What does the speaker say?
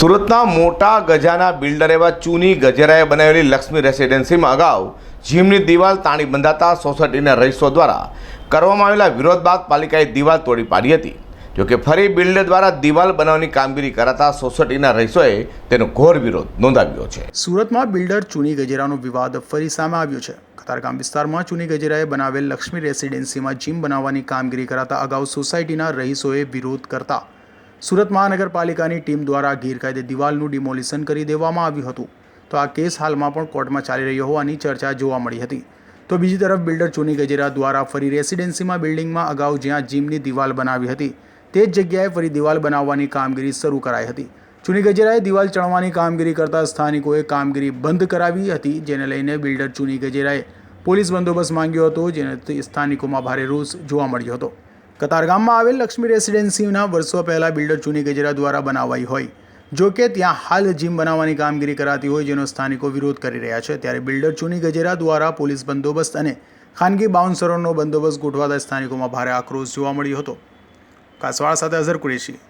સુરતના મોટા ગજાના બિલ્ડર એવા ચૂની ગજેરાએ બનાવેલી લક્ષ્મી રેસિડેન્સીમાં અગાઉ જીમની દિવાલ તાણી બંધાતા સોસાયટીના રહીશો દ્વારા કરવામાં આવેલા વિરોધ બાદ પાલિકાએ દિવાલ તોડી પાડી હતી. જોકે ફરી બિલ્ડર દ્વારા દિવાલ બનાવવાની કામગીરી કરાતા સોસાયટીના રહીશોએ તેનો ઘોર વિરોધ નોંધાવ્યો છે. સુરતમાં બિલ્ડર ચૂની ગજેરાનો વિવાદ ફરી સામે આવ્યો છે. કતારગામ વિસ્તારમાં ચૂની ગજેરાએ બનાવેલ લક્ષ્મી રેસિડેન્સીમાં જીમ બનાવવાની કામગીરી કરાતા અગાઉ સોસાયટીના રહીશોએ વિરોધ કરતા સુરત મહાનગરપાલિકાની ટીમ દ્વારા ગેરકાયદે દિવાલનું ડિમોલિશન કરી દેવામાં આવ્યું હતું. તો આ કેસ હાલમાં પણ કોર્ટમાં ચાલી રહ્યો હોવાની ચર્ચા જોવા મળી હતી. તો બીજી તરફ બિલ્ડર ચુની ગજેરા દ્વારા ફરી રેસિડેન્સીમાં બિલ્ડિંગમાં અગાઉ જ્યાં જીમની દિવાલ બનાવી હતી, તે જ જગ્યાએ ફરી દિવાલ બનાવવાની કામગીરી શરૂ કરાઈ હતી. ચુની ગજેરાએ દિવાલ ચણવાની કામગીરી કરતા સ્થાનિકોએ કામગીરી બંધ કરાવી હતી, જેને લઈને બિલ્ડર ચુની ગજેરાએ પોલીસ બંદોબસ્ત માંગ્યો હતો જેને સ્થાનિકોમાં ભારે રોષ જોવા મળ્યો હતો. કતારગામમાં આવેલ લક્ષ્મી રેસિડેન્સીના વર્ષો પહેલાં બિલ્ડર ચુની ગજરા દ્વારા બનાવાઈ હોય. જો કે ત્યાં હાલ જીમ બનાવવાની કામગીરી કરાતી હોય જેનો સ્થાનિકો વિરોધ કરી રહ્યા છે. ત્યારે બિલ્ડર ચુની ગજેરા દ્વારા પોલીસ બંદોબસ્ત અને ખાનગી બાઉન્સરોનો બંદોબસ્ત ગોઠવાતા સ્થાનિકોમાં ભારે આક્રોશ જોવા મળ્યો હતો. કાસવાળ સાથે અઝર કુરેશી.